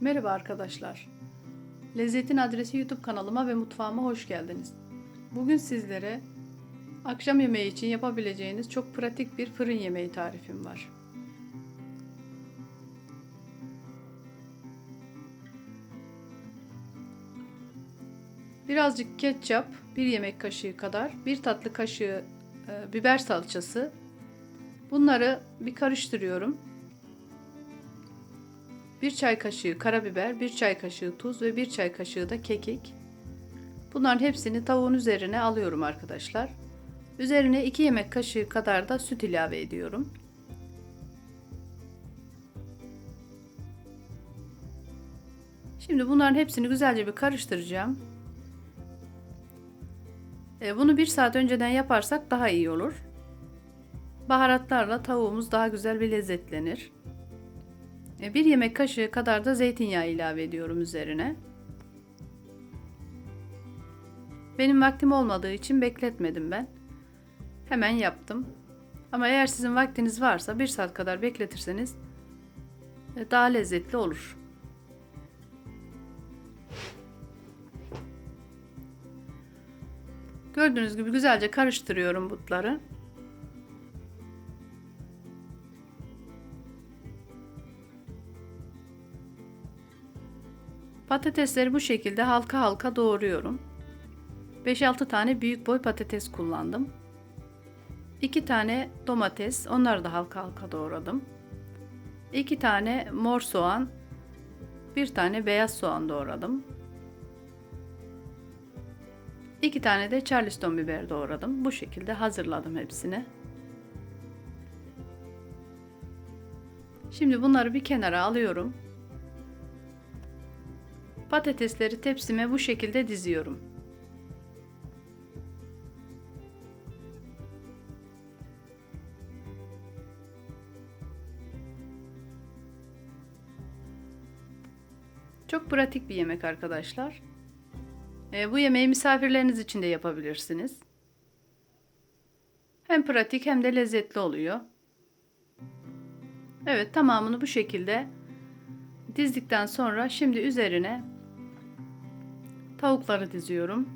Merhaba arkadaşlar. Lezzetin Adresi YouTube kanalıma ve mutfağıma hoş geldiniz. Bugün sizlere akşam yemeği için yapabileceğiniz çok pratik bir fırın yemeği tarifim var. Birazcık ketçap, bir yemek kaşığı kadar, bir tatlı kaşığı e, biber salçası. Bunları bir karıştırıyorum. 1 çay kaşığı karabiber, 1 çay kaşığı tuz ve 1 çay kaşığı da kekik. Bunların hepsini tavuğun üzerine alıyorum arkadaşlar. Üzerine 2 yemek kaşığı kadar da süt ilave ediyorum. Şimdi bunların hepsini güzelce bir karıştıracağım. E, bunu bir saat önceden yaparsak daha iyi olur. Baharatlarla tavuğumuz daha güzel bir lezzetlenir. E, bir yemek kaşığı kadar da zeytinyağı ilave ediyorum üzerine. Benim vaktim olmadığı için bekletmedim ben. Hemen yaptım. Ama eğer sizin vaktiniz varsa bir saat kadar bekletirseniz e, daha lezzetli olur. Gördüğünüz gibi güzelce karıştırıyorum butları. Patatesleri bu şekilde halka halka doğruyorum. 5-6 tane büyük boy patates kullandım. 2 tane domates, onları da halka halka doğradım. 2 tane mor soğan, 1 tane beyaz soğan doğradım. 2 tane de charleston biber doğradım. Bu şekilde hazırladım hepsini. Şimdi bunları bir kenara alıyorum. Patatesleri tepsime bu şekilde diziyorum. Çok pratik bir yemek arkadaşlar. E, bu yemeği misafirleriniz için de yapabilirsiniz. Hem pratik hem de lezzetli oluyor. Evet tamamını bu şekilde dizdikten sonra şimdi üzerine tavukları diziyorum.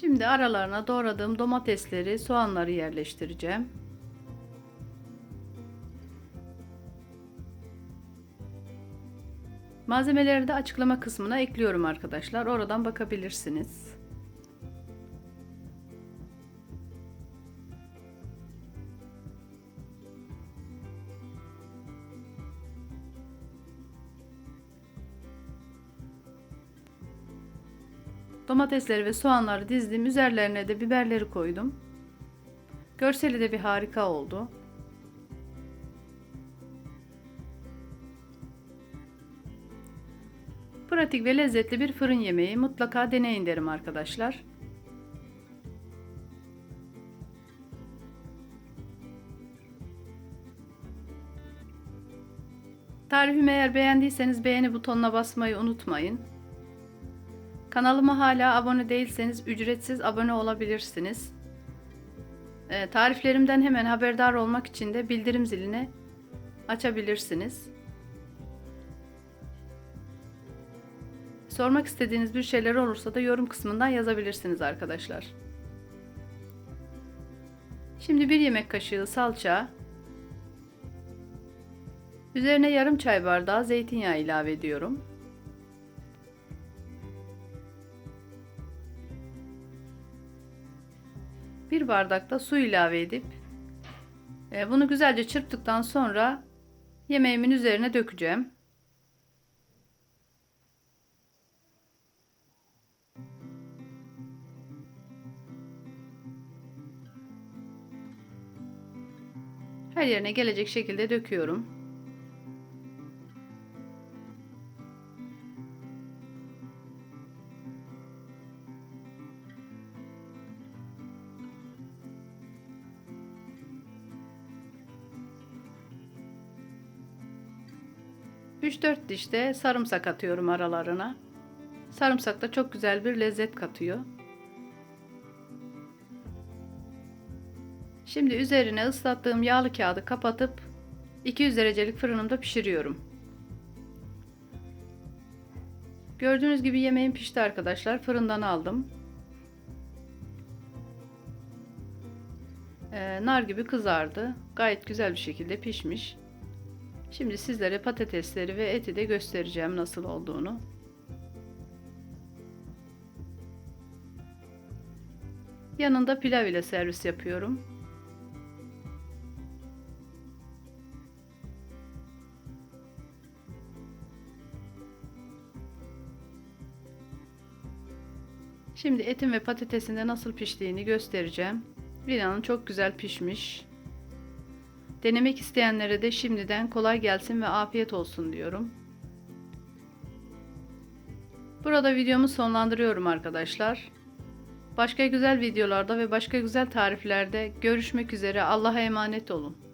Şimdi aralarına doğradığım domatesleri, soğanları yerleştireceğim. Malzemeleri de açıklama kısmına ekliyorum arkadaşlar. Oradan bakabilirsiniz. Domatesleri ve soğanları dizdim. Üzerlerine de biberleri koydum. Görseli de bir harika oldu. Pratik ve lezzetli bir fırın yemeği mutlaka deneyin derim arkadaşlar. Tarifimi eğer beğendiyseniz beğeni butonuna basmayı unutmayın. Kanalıma hala abone değilseniz ücretsiz abone olabilirsiniz. E, tariflerimden hemen haberdar olmak için de bildirim zilini açabilirsiniz. Sormak istediğiniz bir şeyler olursa da yorum kısmından yazabilirsiniz arkadaşlar. Şimdi bir yemek kaşığı salça, üzerine yarım çay bardağı zeytinyağı ilave ediyorum. Bir bardak da su ilave edip e, bunu güzelce çırptıktan sonra yemeğimin üzerine dökeceğim. Her yerine gelecek şekilde döküyorum. Üç dört diş de sarımsak atıyorum aralarına. Sarımsak da çok güzel bir lezzet katıyor. Şimdi üzerine ıslattığım yağlı kağıdı kapatıp 200 derecelik fırınımda pişiriyorum. Gördüğünüz gibi yemeğim pişti arkadaşlar. Fırından aldım. Ee, nar gibi kızardı. Gayet güzel bir şekilde pişmiş. Şimdi sizlere patatesleri ve eti de göstereceğim nasıl olduğunu. Yanında pilav ile servis yapıyorum. Şimdi etin ve patatesin de nasıl piştiğini göstereceğim. İnanın çok güzel pişmiş. Denemek isteyenlere de şimdiden kolay gelsin ve afiyet olsun diyorum. Burada videomu sonlandırıyorum arkadaşlar. Başka güzel videolarda ve başka güzel tariflerde görüşmek üzere. Allah'a emanet olun.